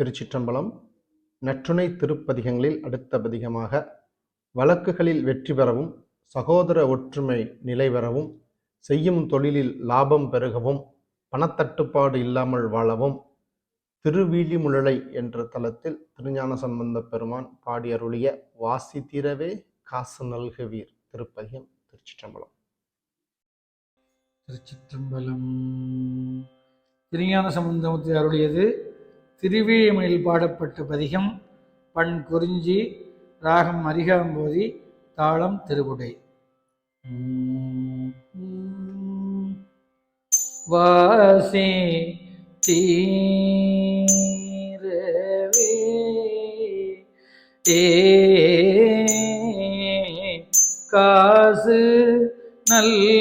திருச்சிற்றம்பலம் நற்றுணை திருப்பதிகங்களில் அடுத்த பதிகமாக வழக்குகளில் வெற்றி பெறவும் சகோதர ஒற்றுமை நிலை பெறவும் செய்யும் தொழிலில் லாபம் பெருகவும் பணத்தட்டுப்பாடு இல்லாமல் வாழவும் திருவீழிமுழலை என்ற தலத்தில் திருஞான சம்பந்த பெருமான் பாடி அருளிய வாசி தீரவே காசு நல்குவீர் திருப்பதிகம் திருச்சிற்றம்பலம். திருச்சிற்றம்பலம். திருஞான சம்பந்தமூர்த்தி அருளியது திருவிழிமொழியில் பாடப்பட்ட பதிகம் பண் குறிஞ்சி ராகம் அரிகாம்போதி தாளம் திருவுடை. வாசி தீரவே ஏ காசு நல்ல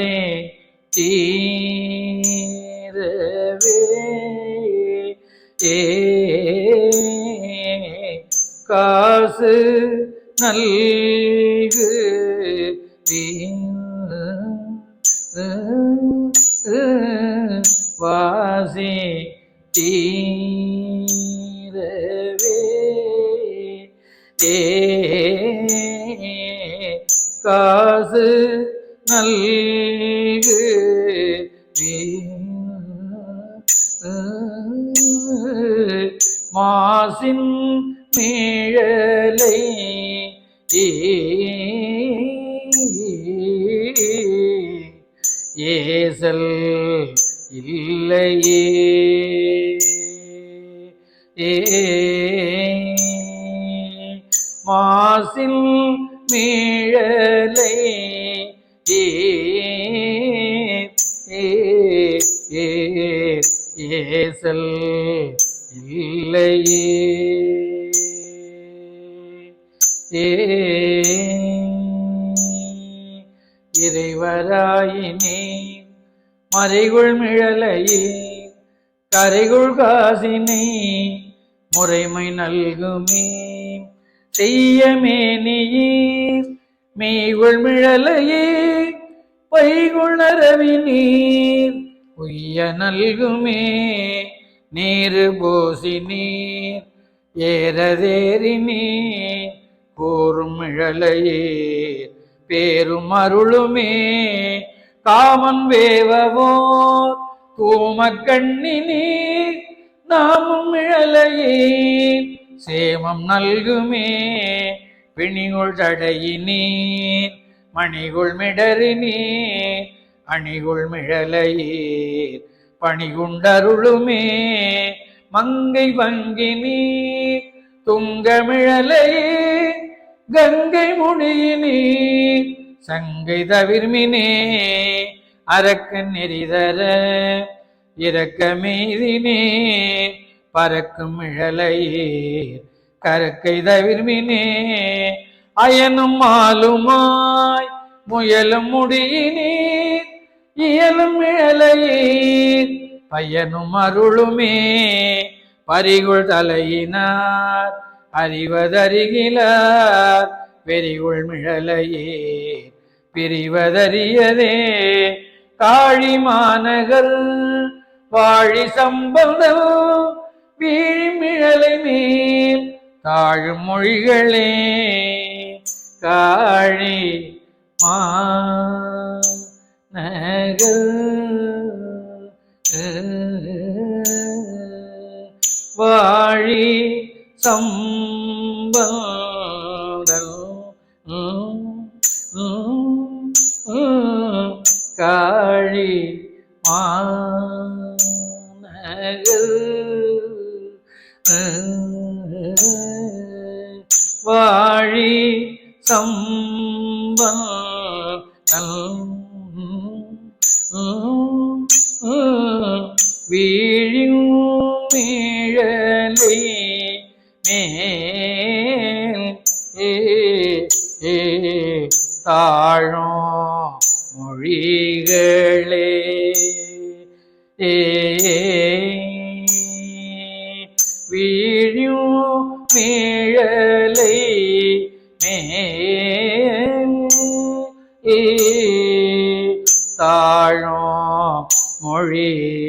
வாசி தீரவே. ஏ. காசு நல்கு வாசி தீரவே. ஏ. காசு நல்கு மாசின் மேழலை ஏசல் இல்லையே. மாசில் மீழலை ஏசல் இல்லையே. இறைவராயினே மறைகுள் மிழலையே கரைகுள் காசினை முறைமை நல்குமே செய்யமேனியீர் மெய்குள் மிழலையே பைகுள் நீர் உய்ய நல்குமே நீரு போசி நீர் ஏறதேறி நீர் கூறும் மிழலையே பேரும் அருளுமே. காமன் வேவவோர் கூமக்கண்ணி நீர் நாமும் இழலையே. சேமம் நல்குமே பிணிகுள் தடையினீர் மணிகுள் மிடறினீர் அணிகுள் மிழலையீர். பணிகுண்டருளுமே மங்கை வங்கினீர் துங்கமிழலையே கங்கை முடியினீர் சங்கை தவிர்மினே அரக்க நெறிதர இறக்க மீதினே பறக்கும் இழலையே கரக்கை தவிர்மினே. அயனும் மாலுமாய் முயலும் முடியினீர் இயலும் இழலையீர் பையனும் அருளுமே பறிகுள் தலையினார் அறிவதறிகிலார் வெறிகுள் மிழலையீர் பிரிவதறியதே. காழி மாநகர் வாழி சம்பந்தம் வீழிமிழலை மேல் தாழும் மொழிகளே. காழி மாநகர் வாழி சம்பந்தம் காழி வாழி சம்பல் வீழும் மீழலை. மேல் ஏ ஏ தாழும் மொழிகளே. ஏ வீழியும் மேழலை மேல் ஏ வாழும் மொழி